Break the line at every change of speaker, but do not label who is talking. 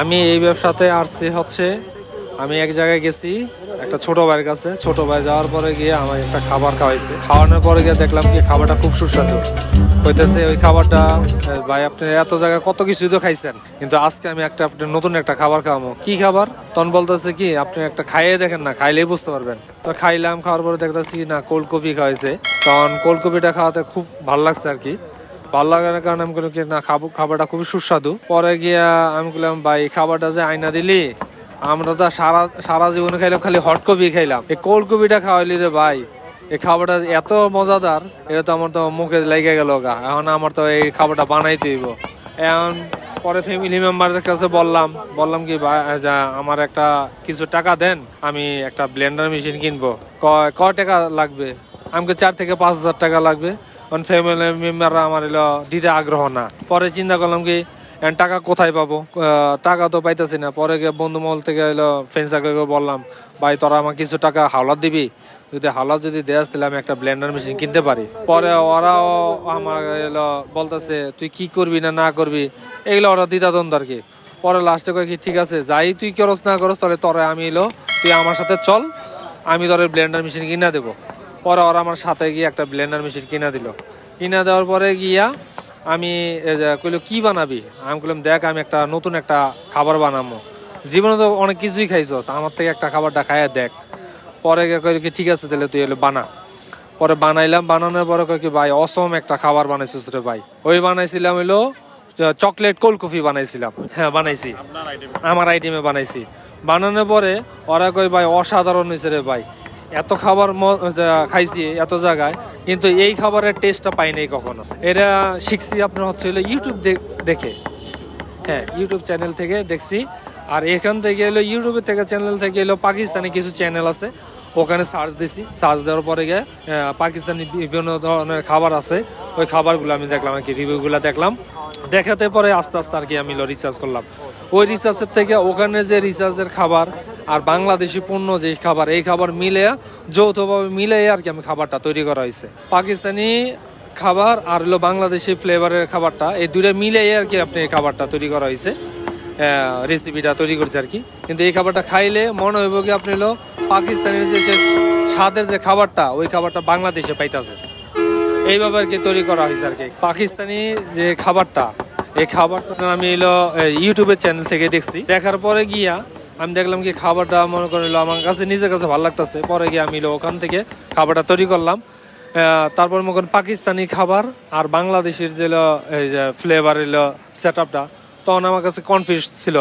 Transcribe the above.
আমি এই ব্যবসাতে আসছি হচ্ছে, আমি এক জায়গায় গেছি, একটা ছোট ভাইয়ের কাছে। ছোট ভাই যাওয়ার পরে গিয়ে আমার একটা খাবার খাওয়াইছে। খাওয়ানোর পরে গিয়ে দেখলাম কি খাবারটা খুব সুস্বাদু। হইতেছে ওই খাবারটা ভাই আপনি এত জায়গায় কত কিছু তো খাইছেন। কিন্তু আজকে আমি একটা আপনার নতুন একটা খাবার খাওয়াবো। কি খাবার? তখন বলতেছে কি, আপনি একটা খাইয়ে দেখেন না, খাইলেই বুঝতে পারবেন। তো খাইলাম, খাওয়ার পরে দেখতেছি না, কোলকপি খাওয়াইছে। তখন কোলকপিটা খাওয়াতে খুব ভালো লাগছে আর কি। ভালো লাগার কারণে আমি বললাম কি, না, খাব, খাবারটা খুবই সুস্বাদু। পরে গিয়া আমি বললাম ভাই, খাবারটা যে আয়না দিলি, আমরা তো সারা সারা জীবনে খাইলাম, খালি হট কপি খাইলাম। এই কোল্ড কপিটা খাওয়াইলি রে ভাই, এই খাবারটা এত মজাদার, এটা তো আমার তো মুখে লেগে গেল গা। এখন আমার তো এই খাবারটা বানাইতে হইব। এখন পরে ফ্যামিলি মেম্বারদের কাছে বললাম বললাম কি যা আমার একটা কিছু টাকা দেন, আমি একটা ব্লেন্ডার মেশিন কিনবো। ক টাকা লাগবে? আমাকে চার থেকে পাঁচ হাজার টাকা লাগবে। ফ্যামিলি মেম্বাররা আমার এলো দিতে আগ্রহ না। পরে চিন্তা করলাম কি টাকা কোথায় পাবো? টাকা তো পাইতেছি না। পরে গিয়ে বন্ধু থেকে এলো ফ্রেন্ড সার্কেলকে বললাম, ভাই, তোরা আমাকে কিছু টাকা হাওলাত দিবি? যদি হাওলাত যদি দেয়াস, তাহলে আমি একটা ব্লেন্ডার মেশিন কিনতে পারি। পরে ওরাও আমার এলো বলতেছে, তুই কি করবি না না করবি? এগুলো ওরা দ্বিধাদ্বন্দ্ব আর কি। পরে লাস্টে কয় কি, ঠিক আছে, যাই তুই করস না করস তাহলে তোরে আমি এলো, তুই আমার সাথে চল, আমি তোর ব্লেন্ডার মেশিন কিনা দেবো। পরে ওরা আমার সাথে গিয়ে একটা ব্লেন্ডার মেশিন কিনা দিল। কিনা দেওয়ার পরে গিয়া আমি কইলো কি বানাবি? আমি কইলাম দেখ আমি একটা নতুন একটা খাবার বানাবো। জীবনে তো অনেক কিছুই খাইছস আমার থেকে একটা খাবারটা খাইয়া দেখ। পরে গিয়ে কইলো কি ঠিক আছে তাহলে তুই এলো বানা। পরে বানাইলাম বানানোর পরে কয় কি ভাই অসম একটা খাবার বানাইছিস রে ভাই। ওই বানাইছিলাম হলো চকলেট কোল্ড কফি বানাইছিলাম। হ্যাঁ বানাইছি। আমার আইটেমে বানাইছি। বানানোর পরে ওরা কই ভাই অসাধারণ হয়েছে রে ভাই। এত খাবার খাইছি এত জায়গায়, কিন্তু এই খাবারের টেস্টটা পাই নাই কখনো। এটা শিখছি আপনার হচ্ছে ইউটিউব দেখে। হ্যাঁ ইউটিউব চ্যানেল থেকে দেখছি। আর এখান থেকে এলো ইউটিউব থেকে চ্যানেল থেকে এলো পাকিস্তানি কিছু চ্যানেল আছে। ওখানে সার্চ দিছি। সার্চ দেওয়ার পরে গিয়ে পাকিস্তানি বিভিন্ন ধরনের খাবার আছে। ওই খাবারগুলো আমি দেখলাম আর কি রিভিউগুলো দেখলাম। দেখাতে পরে আস্তে আস্তে আর কি আমি রিসার্চ করলাম। ওই রিসার্চের থেকে ওখানে যে রিসার্চের খাবার আর বাংলাদেশি পণ্য যে খাবার, এই খাবার মিলে যৌথভাবে মিলে আর কি আমি খাবারটা তৈরি করা হয়েছে। পাকিস্তানি খাবার আর হলো বাংলাদেশি ফ্লেভারের খাবারটা, এই দুটো মিলে আর কি আপনি খাবারটা তৈরি করা হয়েছে। রেসিপিটা তৈরি করছে আর কি। কিন্তু এই খাবারটা খাইলে মনে হইব কি আপনি হলো পাকিস্তানের যে স্বাদের যে খাবারটা, ওই খাবারটা বাংলাদেশে পাইতাছে। এইভাবে আর কি তৈরি করা হয়েছে আর কি। পাকিস্তানি যে খাবারটা, এই খাবারটা আমি এলো ইউটিউবের চ্যানেল থেকে দেখছি। দেখার পরে গিয়া আমি দেখলাম কি খাবারটা মনে করিল আমার কাছে, নিজের কাছে ভালো লাগতেছে। পরে গিয়ে আমি ওখান থেকে খাবারটা তৈরি করলাম। তারপর মনে করেন পাকিস্তানি খাবার আর বাংলাদেশের যে ফ্লেভার এলো সেট আপটা তখন আমার কাছে কনফিউজ ছিল।